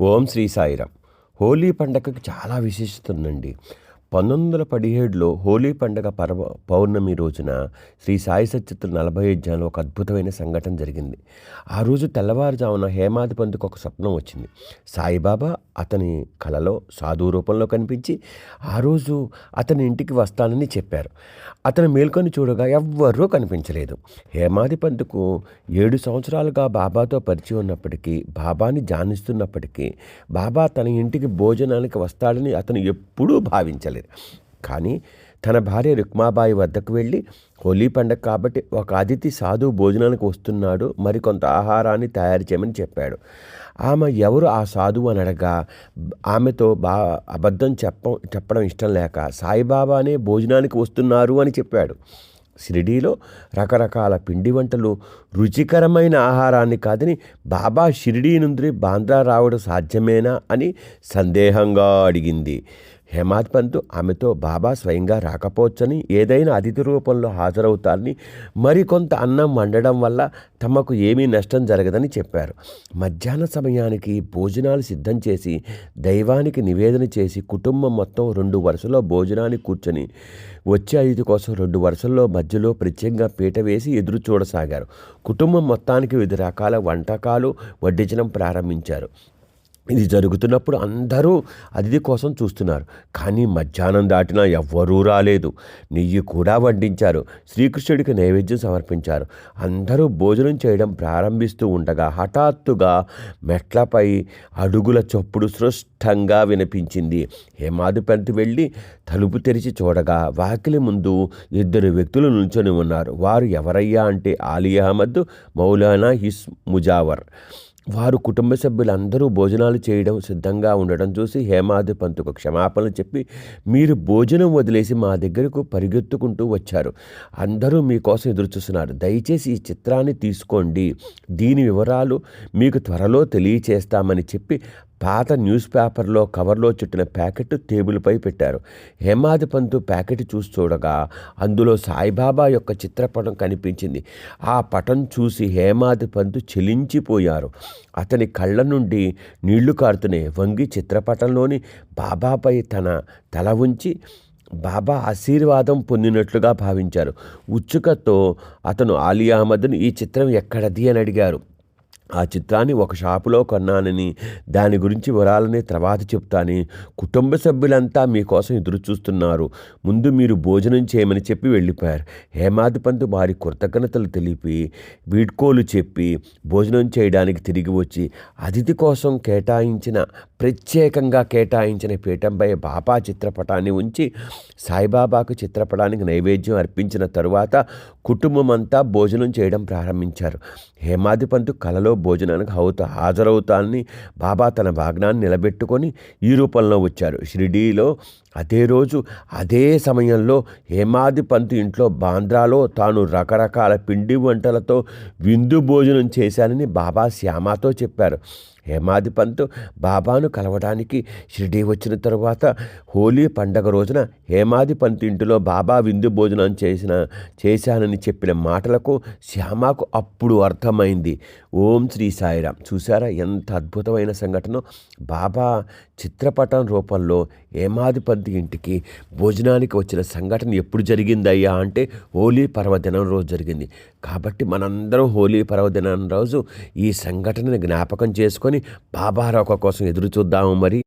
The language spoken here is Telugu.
ఓం శ్రీ సాయిరామ్. హోలీ పండగకి చాలా విశేషత ఉందండి. పంతొమ్మిది వందల పదిహేడులో హోలీ పండగ పర్వ పౌర్ణమి రోజున శ్రీ సాయి సత్యత్తుల నలభై అధ్యాయంలో ఒక అద్భుతమైన సంఘటన జరిగింది. ఆ రోజు తెల్లవారుజామున హేమాది పంతుకు ఒక స్వప్నం వచ్చింది. సాయిబాబా అతని కలలో సాధువు రూపంలో కనిపించి ఆ రోజు అతని ఇంటికి వస్తానని చెప్పారు. అతను మేల్కొని చూడగా ఎవ్వరూ కనిపించలేదు. హేమాది పంతుకు ఏడు సంవత్సరాలుగా బాబాతో పరిచయం ఉన్నప్పటికీ బాబాని జానిస్తున్నప్పటికీ బాబా తన ఇంటికి భోజనానికి వస్తాడని అతను ఎప్పుడూ భావించలేదు. కానీ తన భార్య రుక్మాబాయి వద్దకు వెళ్ళి హోలీ పండగ కాబట్టి ఒక అతిథి సాధువు భోజనానికి వస్తున్నాడు మరికొంత ఆహారాన్ని తయారు చేయమని చెప్పాడు. ఆమె ఎవరు ఆ సాధువు అని అడగా ఆమెతో బా అబద్ధం చెప్ప చెప్పడం ఇష్టం లేక సాయిబాబానే భోజనానికి వస్తున్నారు అని చెప్పాడు. షిరిడీలో రకరకాల పిండి వంటలు రుచికరమైన ఆహారాన్ని కాదని బాబా షిరిడీ నుండి బాంద్రా రావడం సాధ్యమేనా అని సందేహంగా అడిగింది. హేమాద్ పంత్ ఆమెతో బాబా స్వయంగా రాకపోవచ్చని ఏదైనా అతిథి రూపంలో హాజరవుతారని మరికొంత అన్నం వండడం వల్ల తమకు ఏమీ నష్టం జరగదని చెప్పారు. మధ్యాహ్న సమయానికి భోజనాలు సిద్ధం చేసి దైవానికి నివేదన చేసి కుటుంబం మొత్తం రెండు వరుసలో భోజనానికి కూర్చొని వచ్చే అతిథి కోసం రెండు వరుసల్లో మధ్యలో ప్రత్యేకంగా పీట వేసి ఎదురు చూడసాగారు. కుటుంబం మొత్తానికి వివిధ రకాల వంటకాలు వడ్డించడం ప్రారంభించారు. ఇది జరుగుతున్నప్పుడు అందరూ అతిథి కోసం చూస్తున్నారు. కానీ మధ్యాహ్నం దాటినా ఎవ్వరూ రాలేదు. నెయ్యి కూడా వడ్డించారు. శ్రీకృష్ణుడికి నైవేద్యం సమర్పించారు. అందరూ భోజనం చేయడం ప్రారంభిస్తూ ఉండగా హఠాత్తుగా మెట్లపై అడుగుల చప్పుడు సృష్టంగా వినిపించింది. హేమాది వెళ్ళి తలుపు తెరిచి చూడగా వాకిలి ముందు ఇద్దరు వ్యక్తులు నిల్చొని ఉన్నారు. వారు ఎవరయ్యా అంటే ఆలీ అహ్మద్ మౌలానా హిస్ ముజావర్. వారు కుటుంబ సభ్యులందరూ భోజనాలు చేయడం సిద్ధంగా ఉండడం చూసి హేమాది పంతుకు క్షమాపణలు చెప్పి మీరు భోజనం వదిలేసి మా దగ్గరకు పరిగెత్తుకుంటూ వచ్చారు. అందరూ మీకోసం ఎదురుచూస్తున్నారు. దయచేసి ఈ చిత్రాన్ని తీసుకోండి. దీని వివరాలు మీకు త్వరలో తెలియచేస్తామని చెప్పి పాత న్యూస్ పేపర్లో కవర్లో చుట్టిన ప్యాకెట్ టేబుల్పై పెట్టారు. హేమాది పంతు ప్యాకెట్ చూసి చూడగా అందులో సాయిబాబా యొక్క చిత్రపటం కనిపించింది. ఆ పటం చూసి హేమాది పంతు చెలించిపోయారు. అతని కళ్ళ నుండి నీళ్ళు కారుతున్నాయి వంగి చిత్రపటంలోని బాబాపై తన తల ఉంచి బాబా ఆశీర్వాదం పొందినట్లుగా భావించారు. ఉచ్చుకతో అతను ఆలియా అహ్మద్ను ఈ చిత్రం ఎక్కడది? అని అడిగారు. ఆ చిత్రాన్ని ఒక షాపులో కొన్నానని దాని గురించి వివరాలని తర్వాత చెప్తాని. కుటుంబ సభ్యులంతా మీకోసం ఎదురు చూస్తున్నారు. ముందు మీరు భోజనం చేయమని చెప్పి వెళ్ళిపోయారు. హేమాదిపంతు వారి కృతజ్ఞతలు తెలిపి వీడ్కోలు చెప్పి భోజనం చేయడానికి తిరిగి వచ్చి అతిథి కోసం కేటాయించిన ప్రత్యేకంగా కేటాయించిన పీఠంపై బాబా చిత్రపటాన్ని ఉంచి సాయిబాబాకు చిత్రపటానికి నైవేద్యం అర్పించిన తరువాత కుటుంబం అంతా భోజనం చేయడం ప్రారంభించారు. హేమాది పంతు కలలో భోజనానికి హౌత హాజరవుతానని బాబా తన భాగ్నాన్ని నిలబెట్టుకొని ఈ రూపంలో వచ్చారు. షిరిడీలో అదే రోజు అదే సమయంలో హేమాది పంతు ఇంట్లో బాంద్రాలో తాను రకరకాల పిండి వంటలతో విందు భోజనం చేశానని బాబా శ్యామాతో చెప్పారు. హేమాధిపంత్ బాబాను కలవడానికి షిరిడీ వచ్చిన తరువాత హోలీ పండగ రోజున హేమాధిపంత్ ఇంటిలో బాబా విందు భోజనం చేసిన చేశానని చెప్పిన మాటలకు శ్యామాకు అప్పుడు అర్థమైంది. ఓం శ్రీ సాయిరామ్ చూసారా ఎంత అద్భుతమైన సంఘటన. బాబా చిత్రపటం రూపంలో ఏమాధిపతి ఇంటికి భోజనానికి వచ్చిన సంఘటన ఎప్పుడు జరిగిందయ్యా అంటే హోలీ పర్వదినం రోజు జరిగింది. కాబట్టి మనందరం హోలీ పర్వదినం రోజు ఈ సంఘటనను జ్ఞాపకం చేసుకొని బాబారావు కోసం ఎదురు చూద్దాము మరి.